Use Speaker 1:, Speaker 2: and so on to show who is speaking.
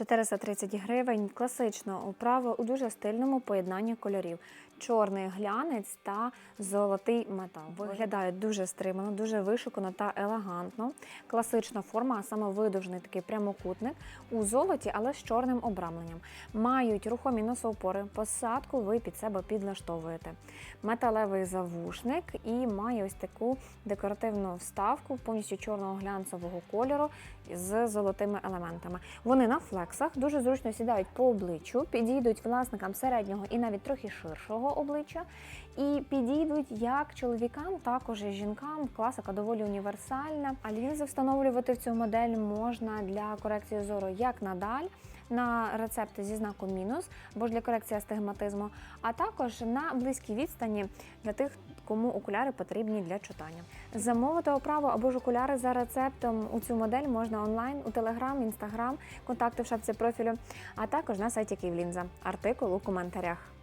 Speaker 1: 430 гривень. Класична оправа у дуже стильному поєднанні кольорів. Чорний глянець та золотий метал. Виглядають дуже стримано, дуже вишукано та елегантно. Класична форма, а саме видовжений такий прямокутник у золоті, але з чорним обрамленням. Мають рухомі носоупори, посадку ви під себе підлаштовуєте. Металевий завушник і має ось таку декоративну вставку повністю чорного глянцевого кольору з золотими елементами. Вони на флексах дуже зручно сідають по обличчю, підійдуть власникам середнього і навіть трохи ширшого обличчя, і підійдуть як чоловікам, також і жінкам. Класика доволі універсальна. А лінзи встановлювати в цю модель можна для корекції зору як надаль. На рецепти зі знаком мінус, або ж для корекції астигматизму, а також на близькій відстані для тих, кому окуляри потрібні для читання. Замовити оправу або ж окуляри за рецептом у цю модель можна онлайн у Телеграм, Інстаграм, контакти в шапці профілю, а також на сайті Київлінза. Артикул у коментарях.